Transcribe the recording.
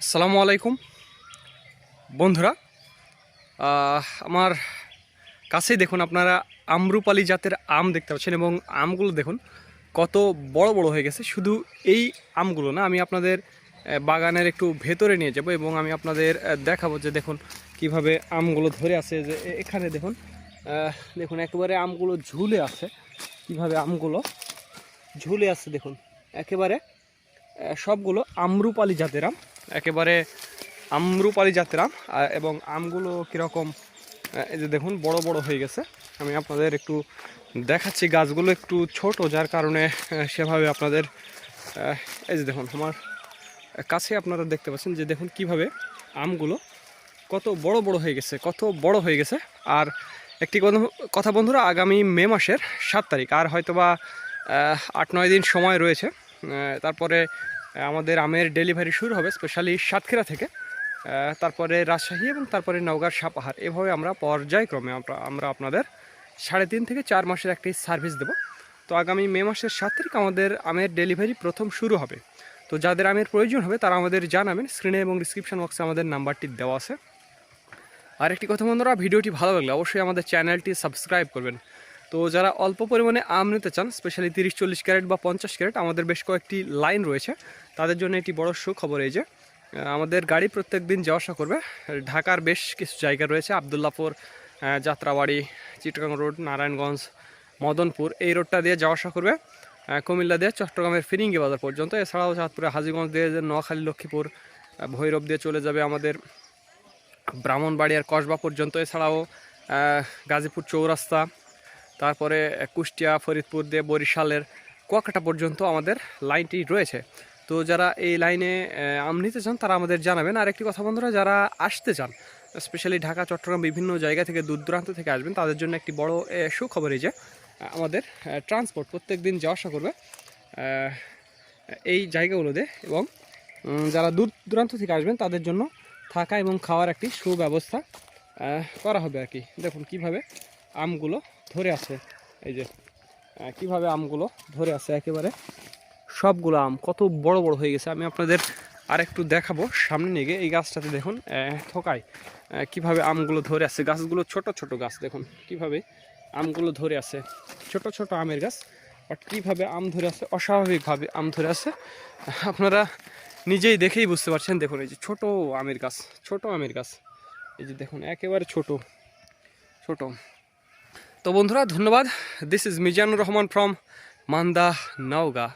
আসসালামু আলাইকুম। বন্ধুরা আমার কাছেই দেখুন আপনারা আমরুপালি জাতের আম দেখতে পাচ্ছেন এবং আমগুলো দেখুন কত বড় বড় হয়ে গেছে। শুধু এই আমগুলো না, আমি আপনাদের বাগানের একটু ভেতরে নিয়ে যাব এবং আমি আপনাদের দেখাবো যে দেখুন কীভাবে আমগুলো ধরে আছে। যে এখানে দেখুন দেখুন একেবারে আমগুলো ঝুলে আছে। কীভাবে আমগুলো ঝুলে আছে দেখুন, একেবারে সবগুলো আমরুপালি জাতের আম, একেবারে আমরুপালি জাতের আম এবং আমগুলো কীরকম এই যে দেখুন, বড় বড় হয়ে গেছে। আমি আপনাদের একটু দেখাচ্ছি, গাছগুলো একটু ছোট, যার কারণে সেভাবে আপনাদের এই যে দেখুন, আমার কাছে আপনারা দেখতে পাচ্ছেন যে দেখুন কীভাবে আমগুলো কত বড় বড় হয়ে গেছে, কত বড় হয়ে গেছে। আর একটি কথা- বন্ধুরা, আগামী মে মাসের সাত তারিখ, আর হয়তোবা আট নয় দিন সময় রয়েছে তারপরে আমাদের আমের ডেলিভারি শুরু হবে স্পেশালি সাতক্ষীরা থেকে। তারপরে রাজশাহী এবং তারপরে নওগাঁর সাপাহার। এভাবে আমরা পর্যায়ক্রমে আমরা আপনাদের সাড়ে তিন থেকে চার মাসের একটি সার্ভিস দেব। তো আগামী মে মাসের সাত তারিখ আমাদের আমের ডেলিভারি প্রথম শুরু হবে। তো যাদের আমের প্রয়োজন হবে, তারা আমাদের জানাবেন। স্ক্রিনে এবং ডিসক্রিপশন বক্সে আমাদের নাম্বারটি দেওয়া আছে। আর একটি কথা বন্ধুরা, ভিডিওটি ভালো লাগলে অবশ্যই আমাদের চ্যানেলটি সাবস্ক্রাইব করবেন। তো যারা অল্প পরিমাণে আম নিতে চান স্পেশালি তিরিশ, চল্লিশ ক্যারেট বা পঞ্চাশ ক্যারেট, আমাদের বেশ কয়েকটি লাইন রয়েছে। তাদের জন্য একটি বড় সুখবর এই যে আমাদের গাড়ি প্রত্যেক দিন যাওয়া আসা করবে। ঢাকার বেশ কিছু জায়গা রয়েছে, আবদুল্লাপুর যাত্রাবাড়ি, চিটগাং রোড, নারায়ণগঞ্জ, মদনপুর, এই রোডটা দিয়ে যাওয়া আসা করবে। কুমিল্লা দিয়ে চট্টগ্রামের ফিরিঙ্গি বাজার পর্যন্ত, এছাড়াও চাঁদপুরে হাজিগঞ্জ দিয়ে নোয়াখালী, লক্ষ্মীপুর ভৈরব দিয়ে চলে যাবে আমাদের ব্রাহ্মণবাড়িয়ার কসবা পর্যন্ত। এছাড়াও গাজীপুর চৌরাস্তা তারপরে কুষ্টিয়া, ফরিদপুর দিয়ে বরিশালের কুয়াকাটা পর্যন্ত আমাদের লাইনটি রয়েছে। তো যারা এই লাইনে আম নিতে চান তারা আমাদের জানাবেন। আর একটি কথা বন্ধুরা, যারা আসতে চান, স্পেশালি ঢাকা, চট্টগ্রাম, বিভিন্ন জায়গা থেকে দূর দূরান্ত থেকে আসবেন, তাদের জন্য একটি বড় সুখবর এই যে আমাদের ট্রান্সপোর্ট প্রত্যেক দিন যাওয়া আসা করবে। এই জায়গাগুলোতে এবং যারা দূর দূরান্ত থেকে আসবেন তাদের জন্য থাকা এবং খাওয়ার একটি সুব্যবস্থা করা হবে আর কি। দেখুন কীভাবে আমগুলো ধরে আছে। এই যে কীভাবে আমগুলো ধরে আছে একেবারে? সবগুলো আম কত বড় বড় হয়ে গেছে। আমি আপনাদের আর একটু দেখাবো সামনে নিয়ে গিয়ে। এই গাছটাতে দেখুন আহ, কীভাবে আমগুলো ধরে আছে। গাছগুলো ছোট ছোট গাছ দেখুন কীভাবে আমগুলো ধরে আছে। ছোট ছোট আমের গাছ বাট কীভাবে আম ধরে আছে অস্বাভাবিকভাবে আম ধরে আছে। আপনারা নিজেই দেখেই বুঝতে পারছেন। দেখুন এই যে ছোট আমের গাছ ছোট আমের গাছ। এই যে দেখুন একেবারে ছোট ছোট। তো বন্ধুরা ধন্যবাদ। This is Mizanur Rahman from Manda Naogaon.